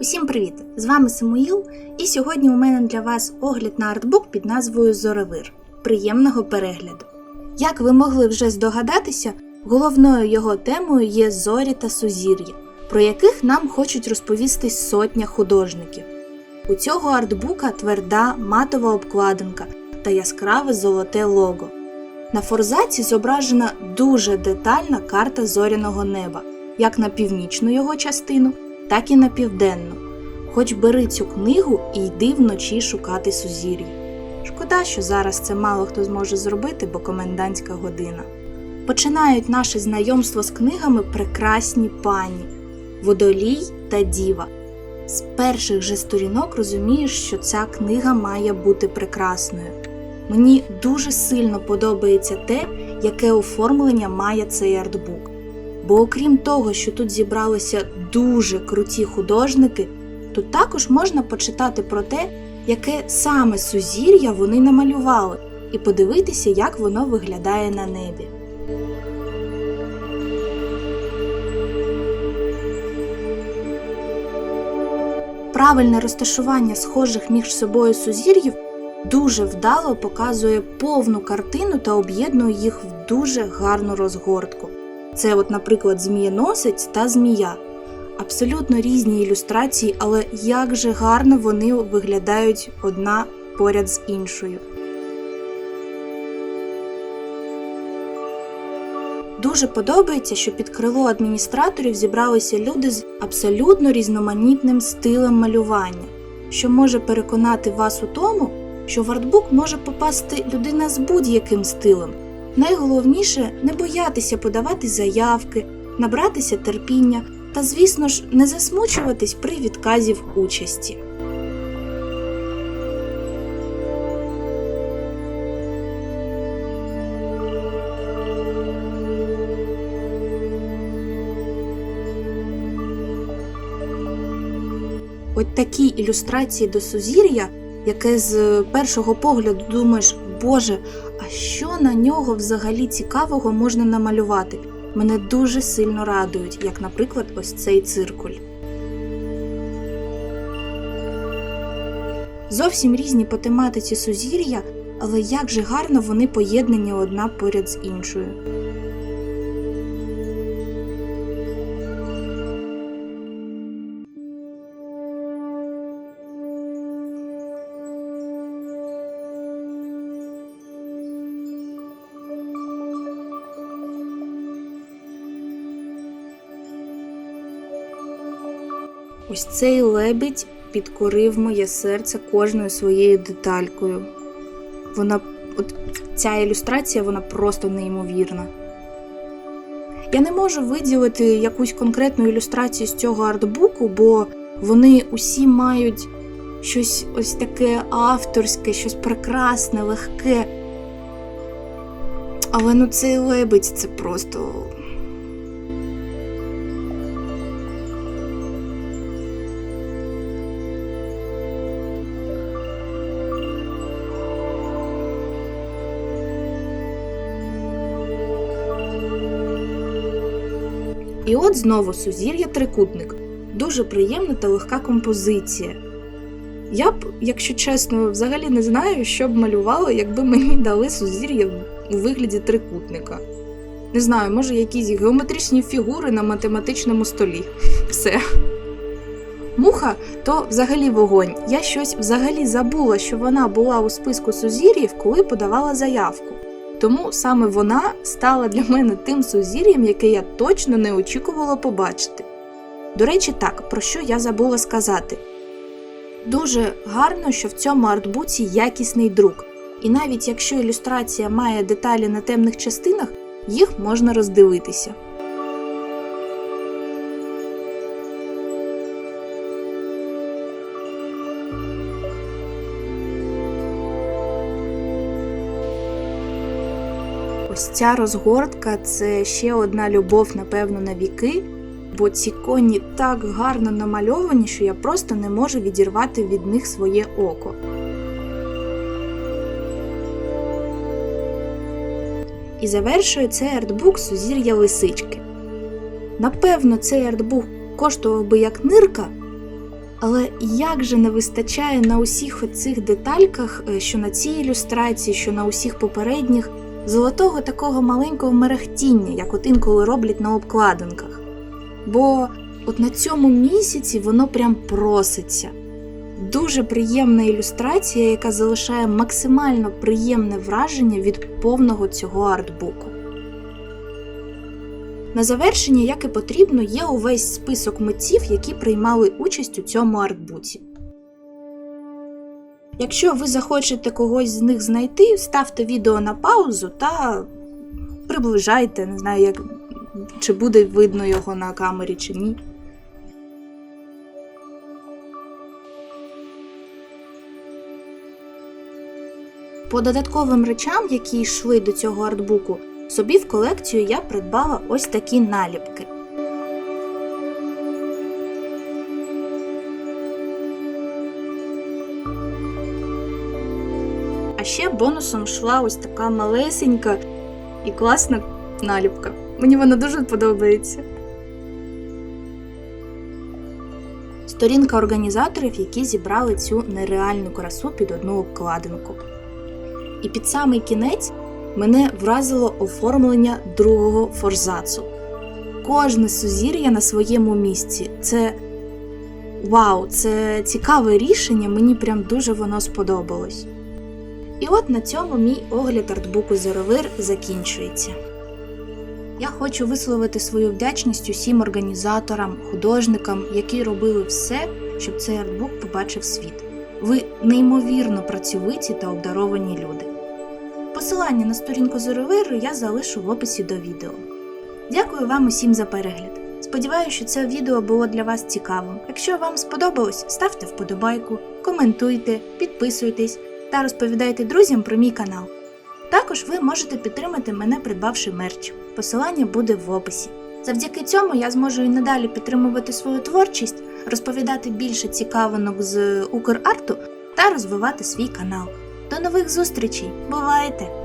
Усім привіт! З вами Самуїл, і сьогодні у мене для вас огляд на артбук під назвою Зоревир. Приємного перегляду! Як ви могли вже здогадатися, головною його темою є зорі та сузір'я, про яких нам хочуть розповісти сотня художників. У цього артбука тверда матова обкладинка та яскраве золоте лого. На форзаці зображена дуже детальна карта зоряного неба, як на північну його частину, так і на південну. Хоч бери цю книгу і йди вночі шукати сузір'я. Шкода, що зараз це мало хто зможе зробити, бо комендантська година. Починають наше знайомство з книгами прекрасні пані, водолій та діва. З перших же сторінок розумієш, що ця книга має бути прекрасною. Мені дуже сильно подобається те, яке оформлення має цей артбук. Бо окрім того, що тут зібралися дуже круті художники, тут також можна почитати про те, яке саме сузір'я вони намалювали, і подивитися, як воно виглядає на небі. Правильне розташування схожих між собою сузір'їв дуже вдало показує повну картину та об'єднує їх в дуже гарну розгортку. Це, от, наприклад, змієносець та змія. Абсолютно різні ілюстрації, але як же гарно вони виглядають одна поряд з іншою. Дуже подобається, що під крило адміністраторів зібралися люди з абсолютно різноманітним стилем малювання, що може переконати вас у тому, що в артбук може попасти людина з будь-яким стилем. Найголовніше не боятися подавати заявки, набратися терпіння та, звісно ж, не засмучуватись при відказі в участі. От такі ілюстрації до сузір'я, яке з першого погляду думаєш, Боже, а що на нього взагалі цікавого можна намалювати? Мене дуже сильно радують, як, наприклад, ось цей циркуль. Зовсім різні по тематиці сузір'я, але як же гарно вони поєднані одна поряд з іншою. Ось цей лебідь підкорив моє серце кожною своєю деталькою. Вона, от ця ілюстрація, вона просто неймовірна. Я не можу виділити якусь конкретну ілюстрацію з цього артбуку, бо вони усі мають щось ось таке авторське, щось прекрасне, легке. Але ну цей лебедь це просто І от знову сузір'я трикутник. Дуже приємна та легка композиція. Я б, якщо чесно, взагалі не знаю, що б малювала, якби мені дали сузір'я у вигляді трикутника. Не знаю, може якісь геометричні фігури на математичному столі. Все. Муха то взагалі вогонь. Я щось взагалі забула, що вона була у списку сузір'їв, коли подавала заявку. Тому саме вона стала для мене тим сузір'ям, яке я точно не очікувала побачити. До речі, так, про що я забула сказати. Дуже гарно, що в цьому артбуці якісний друк, і навіть якщо ілюстрація має деталі на темних частинах, їх можна роздивитися. Ця розгортка це ще одна любов, напевно, на віки, бо ці коні так гарно намальовані, що я просто не можу відірвати від них своє око. І завершує цей артбук сузір'я лисички. Напевно, цей артбук коштував би як нирка, Але як же не вистачає на усіх оцих детальках, е, що на цій ілюстрації, що на усіх попередніх, золотого такого маленького мерехтіння, як от інколи роблять на обкладинках. Бо от на цьому місяці воно прям проситься. Дуже приємна ілюстрація, яка залишає максимально приємне враження від повного цього артбуку. На завершення, як і потрібно, є увесь список митців, які приймали участь у цьому артбуці. Якщо ви захочете когось з них знайти, ставте відео на паузу та приближайте, не знаю, як, чи буде видно його на камері чи ні. По додатковим речам, які йшли до цього артбуку, собі в колекцію я придбала ось такі наліпки. Ще бонусом йшла ось така малесенька і класна наліпка. Мені вона дуже подобається. Сторінка організаторів, які зібрали цю нереальну красу під одну обкладинку. І під самий кінець мене вразило оформлення другого форзацу. Кожне сузір'я на своєму місці. Це вау, це цікаве рішення, мені прям дуже воно сподобалось. І от на цьому мій огляд артбуку Зоровир закінчується. Я хочу висловити свою вдячність усім організаторам, художникам, які робили все, щоб цей артбук побачив світ. Ви неймовірно працьовиті та обдаровані люди. Посилання на сторінку Зоровиру я залишу в описі до відео. Дякую вам усім за перегляд. Сподіваюся, що це відео було для вас цікавим. Якщо вам сподобалось, ставте вподобайку, коментуйте, підписуйтесь та розповідайте друзям про мій канал. Також ви можете підтримати мене, придбавши мерч. Посилання буде в описі. Завдяки цьому я зможу і надалі підтримувати свою творчість, розповідати більше цікавинок з Украрту та розвивати свій канал. До нових зустрічей! Бувайте!